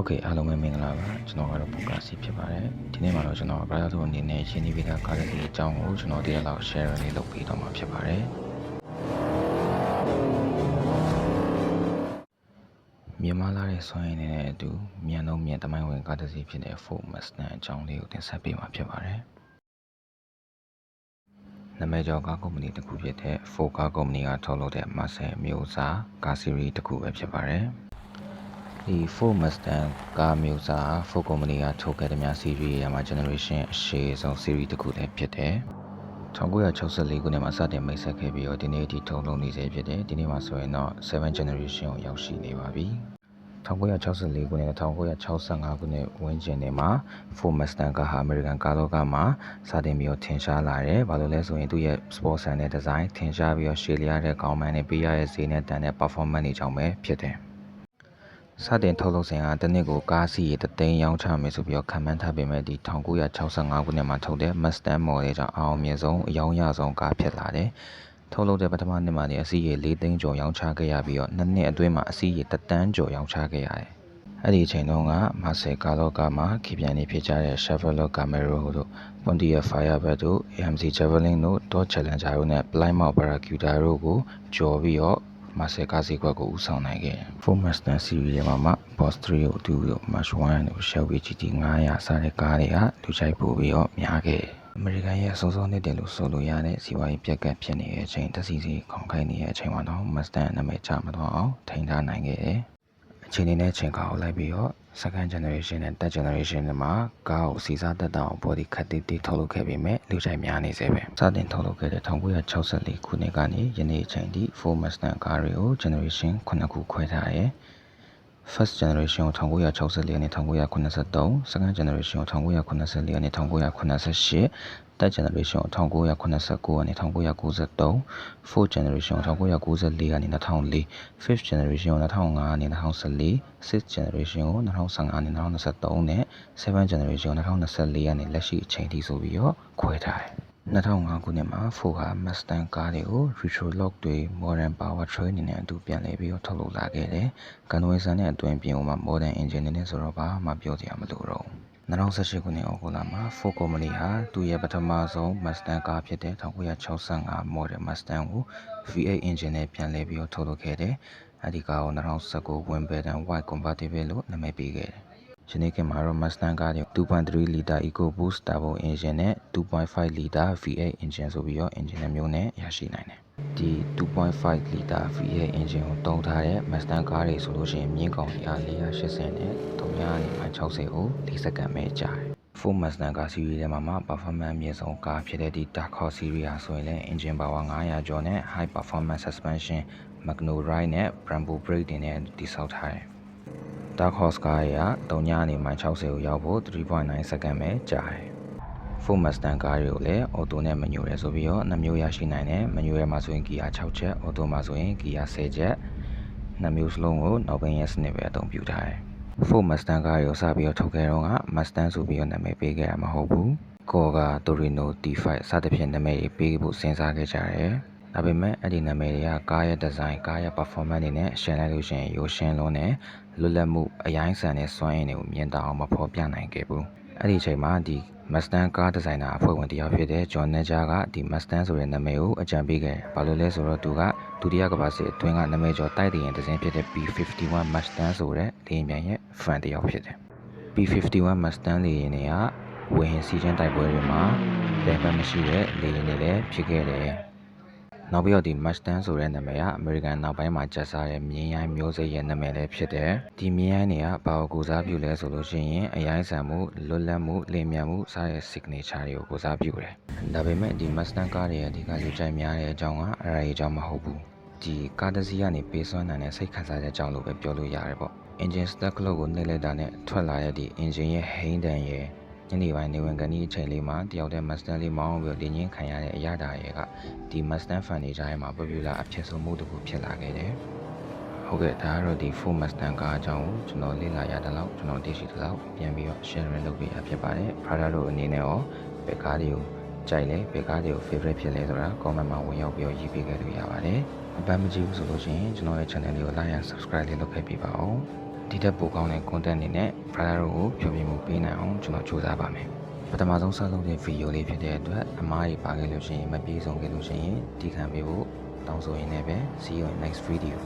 ဟုတ်ကဲ့အားလုံးပဲမင်္ဂလာပါကျွန်တော်ကတော့ပုကာစီဖြစ်ပါတယ်ဒီနေ့မှာတော့ကျွန်တော်ဘရာတို့အနေနဲ့ရှင်းနေပြီးသားကားလေးအကြောင်းကိုကျွန်တော်ဒီလောက် share လေးလုပ်ပေးတော့မှာဖြစ်ပါတယ်မြန်မာလာတဲ့ဆွမ်းရည်နေတဲ့အတူမြန်တော့မြန်တမိုင်းဝင်ကားတစ်စီးဖြစ်တဲ့ Ford Mustang အကြောင်းလေးကိုတင်ဆက်ပေးမှာဖြစ်ပါတယ်နာမည်ကျော်ကားကုမ္ပဏီတစ်ခုဖြစ်တဲ့ Ford ကားကုမ္ပဏီကထုတ်လုပ်တဲ့ Mustang မျိုးစားကား series တစ်ခုပဲဖြစ်ပါတယ် ဒီ Ford Mustang ကားမျိုးစား Ford Company ကထုတ်ခဲ့တဲ့များ series ရမှာ generation အရှေ့ဆုံး series တစ်ခုလည်းဖြစ်တယ်။1964ခုနှစ်မှာစတင်မိတ်ဆက်ခဲ့ပြီးတော့ဒီနေ့အထိထုတ်လုပ်နေစေဖြစ်တယ်။ဒီနေ့မှာဆိုရင်တော့7 generation ကိုရောက်ရှိနေပါပြီ။1964ခုနှစ်နဲ့1965ခုနှစ်ဝန်းကျင်တွေမှာ Ford Mustang ကဟာ American ကားလောကမှာစတင်ပြီးတော့ထင်ရှားလာတယ်။ဘာလို့လဲဆိုရင်သူ့ရဲ့ sports and တဲ့ design ထင်ရှားပြီးတော့ရှည်လျားတဲ့ကောင်းမှန်နဲ့ပေးရတဲ့ဈေးနဲ့တန်တဲ့ performance တွေကြောင့်ပဲဖြစ်တယ်။ စတင်ထုတ်လုပ်စဉ်ကတစ်နှစ်ကိုကားစီးရေတသိန်းရောင်းချမယ်ဆိုပြီးတော့ခံမှန်းထားပေမဲ့ဒီ1965ခုနှစ်မှာထုတ်တဲ့ Mustang model ကြောင့်အအောင်မြင်ဆုံးအယောင်ရဆုံးကားဖြစ်လာတယ်။ထုတ်လုပ်တဲ့ပထမနှစ်မှာနေအစီးရေ၄သိန်းကျော်ရောင်းချခဲ့ရပြီးတော့နှစ်နှစ်အတွင်းမှာအစီးရေတစ်တန်းကျော်ရောင်းချခဲ့ရတယ်။အဲ့ဒီအချိန်တုန်းက Marcel ကာလောကမှာခေပြန်နေဖြစ်ကြတဲ့ Chevrolet Camaro တို့ Pontiac Firebird တို့ AMC Javelin တို့ Dodge Challenger တို့နဲ့ Plymouth Barracuda တို့ကိုကျော်ပြီးတော့ မာဆယ်ကားစီကွက်ကိုဦးဆောင်နိုင်ခဲ့တယ်။ Ford Mustang Series ထဲမှာမှ Boss 3ကိုအတူတူ March 1တို့ Shelby GT 900စတဲ့ကားတွေကလူကြိုက်ပို့ပြီးတော့များခဲ့တယ်။အမေရိကန်ရဲ့စုံစုံနှစ်တယ်လို့ဆိုလို့ရတဲ့စီးပွားရေးပြက်ကတ်ဖြစ်နေတဲ့အချိန်တစ်စီစီခေါင်ခိုင်းနေတဲ့အချိန်မှာတော့ Mustang နာမည်ချမတော့အောင်ထိန်းထားနိုင်ခဲ့တယ်။အချိန်နေနဲ့ချိန်ကားကိုလိုက်ပြီးတော့ second generation နဲ့ third generation တွေမှာကားကိုစီစားတက်တောင် body ခတ်တိတိထုတ်လုပ်ခဲ့ပေမဲ့လူကြိုက်များနေစေပဲစတင်ထုတ်လုပ်ခဲ့တဲ့1964ခုနှစ်ကနေယနေ့အချိန်ထိ Ford Mustang ကားတွေကို generation 9ခုခွဲထားတယ် first generation ကို1964နဲ့1983 second generation ကို1984နဲ့1988 third generation ကို1989နဲ့1993 fourth generation ကို1994ကနေ2004 fifth generation ကို2005နဲ့2014 sixth generation ကို2015နဲ့2023နဲ့ seventh generation ကို2024ကနေလက်ရှိအချိန်ထိဆိုပြီးတော့ခွဲထားတယ်2005ခုနှစ်မှာ Ford က Mustang ကားတွေကို Retro Look တွေ Modern Powertrain တွေနဲ့အတူပြန်လည်ပြီးတော့ထုတ်လုပ်လာခဲ့တယ်။ကန်ဝေဆန်နဲ့အတွင်းပြင်မှာ Modern Engine တွေနဲ့ဆိုတော့ဘာမှပြောစရာမလိုတော့ဘူး။ 2018ခုနှစ်ဩဂုတ်လမှာ Ford Company ဟာ သူ့ရဲ့ပထမဆုံး Mustang ကားဖြစ်တဲ့1965 Model Mustang ကို V8 engine နဲ့ပြန်လည်ပြီးတော့ထုတ်လုပ်ခဲ့တယ်။အဲဒီကားကို2019 Wimbledon White Convertible လို့နာမည်ပေးခဲ့တယ်။ယနေ့ခေတ်မှာတော့ Mustang ကားတွေ2.3 liter EcoBoost Turbo Engine နဲ့2.5 liter V8 engine ဆိုပြီးတော့ engine နှစ်မျိုးနဲ့ရရှိနိုင်တယ်။ ဒီ 2.5 liter V8 engine ကိုတုံးထားတဲ့ Mustang ကားတွေဆိုလို့ရှိရင်မြင့်ကောင်အား480နဲ့360နဲ့60ကို4စက္ကန့်ပဲကြာတယ်။ Ford Mustang ကား series ထဲမှာမှ performance အမြင့်ဆုံးကားဖြစ်တဲ့ဒီ Dark Horse series ဟာဆိုရင်လည်း engine power 900ကျော်နဲ့ high performance suspension Magno Ride နဲ့ Brembo brake တွေနဲ့တည်ဆောက်ထားတယ်။ Dark Horse ကားတွေက3ညနေမှ60ကိုရောက်ဖို့3.9စက္ကန့်ပဲကြာတယ်။ Ford Mustang ကားတွေကိုလည်း auto နဲ့ manual ရယ်ဆိုပြီးတော့နှစ်မျိုးရရှိနိုင်တယ်။ manual မှာဆိုရင် gear 6ချက် auto မှာဆိုရင် gear 10ချက်နှစ်မျိုးစလုံးကိုနောက်ဘင်းရဲ့စနစ်ပဲအသုံးပြုထားတယ်။ Ford Mustang ကားတွေကိုစပြီးတော့ထုတ်ခဲ့တော့က Mustang ဆိုပြီးတော့နာမည်ပေးခဲ့တာမဟုတ်ဘူး။ Kuga, Torino, T5 စသဖြင့်နာမည်တွေပေးဖို့စဉ်းစားခဲ့ကြတယ်။ဒါပေမဲ့အဲ့ဒီနာမည်တွေကကားရဲ့ဒီဇိုင်းကားရဲ့ performance တွေနဲ့ရှင်းလိုက်လို့ရှိရင်ရိုးရှင်းလွန်းတယ်လွတ်လပ်မှုအရိုင်းဆန်တဲ့စွမ်းရည်တွေကိုမြင်တောင်မဖော်ပြနိုင်ခဲ့ဘူးအဲ့ဒီအချိန်မှာဒီ Mustang ကားဒီဇိုင်နာအဖွဲ့ဝင်တစ်ယောက်ဖြစ်တဲ့ John Naja ကဒီ Mustang ဆိုတဲ့နာမည်ကိုအကြံပေးခဲ့တယ်။ဘာလို့လဲဆိုတော့သူကဒုတိယကမ္ဘာစစ်အတွင်းကနာမည်ကျော်တိုက်တည်ရင်တစ်စင်းဖြစ်တဲ့ B51 Mustang ဆိုတဲ့လေယာဉ်ပြန်ရဲ့ fan တစ်ယောက်ဖြစ်တယ်။ B51 Mustang လေယာဉ်တွေကဝေဟင်စီးချင်းတိုက်ပွဲတွေမှာလေပတ်မရှိတဲ့လေယာဉ်တွေလည်းဖြစ်ခဲ့တယ်။ နောက်ပြီးတော့ဒီ Mustang ဆိုတဲ့နာမည်ကအမေရိကန်နောက်ပိုင်းမှာကျက်စားတဲ့မြင်းရိုင်းမျိုးစိတ်ရဲ့နာမည်လည်းဖြစ်တယ်။ဒီမြင်းရိုင်းတွေကဘာကိုကိုစားပြုလဲဆိုလို့ရှိရင်အရိုင်းဆန်မှုလွတ်လပ်မှုလင်မြန်မှုစတဲ့ signature တွေကိုကိုစားပြုတယ်။ဒါပေမဲ့ဒီ Mustang ကားတွေရဲ့အဓိကလူကြိုက်များတဲ့အကြောင်းကအဲ့ဒါကြီးအကြောင်းမဟုတ်ဘူး။ဒီကားတစ်စီးကနေပေးစွမ်းနိုင်တဲ့စိတ်ခံစားချက်ကြောင့်လို့ပဲပြောလို့ရတယ်ပေါ့။ engine start clock ကိုနှိပ်လိုက်တာနဲ့ထွက်လာတဲ့ဒီ engine ရဲ့ဟိန်းတန်ရဲ့ ညနေပိုင်းနေဝင်ကန်ဒီအချိန်လေးမှာတယောက်တည်း Mustang လေးမောင်းပြီးလင်းချင်းခံရတဲ့အရာတာရဲ့ကဒီ Mustang fan တွေကြားထဲမှာ popular အဖြစ်ဆုံးမှုတစ်ခုဖြစ်လာခဲ့တယ်။ဟုတ်ကဲ့ဒါကတော့ဒီ Ford Mustang ကားအကြောင်းကိုကျွန်တော်လေ့လာရတဲ့လောက်ကျွန်တော်သိရှိတဲ့လောက်ပြန်ပြီးတော့ share လုပ်ပေးရဖြစ်ပါတယ်။ Prada တို့အနေနဲ့ရောဘယ်ကားတွေကိုကြိုက်လဲဘယ်ကားတွေကို favorite ဖြစ်လဲဆိုတာ comment မှာဝင်ရောက်ပြီးတော့ရေးပေးခဲ့လို့ရပါတယ်။အပန်းမကြည့်ဘူးဆိုလို့ရှိရင်ကျွန်တော်ရဲ့ channel လေးကို like and subscribe လေးလုပ်ခဲ့ပေးပါဦး။ ဒီတက်ပိုကောင်းတဲ့ content တွေနဲ့ brother တို့ကိုဖြောပြမှုပေးနိုင်အောင်ကျွန်တော်ကြိုးစားပါမယ်ပထမဆုံးစလုပ်တဲ့ video လေးဖြစ်တဲ့အတွက်အမားကြီးပါခဲ့လို့ရှိရင်မပြေဆုံးခဲ့လို့ရှိရင်တီးခံပေးဖို့တောင်းဆိုရင်းနဲ့ပဲ see you in next video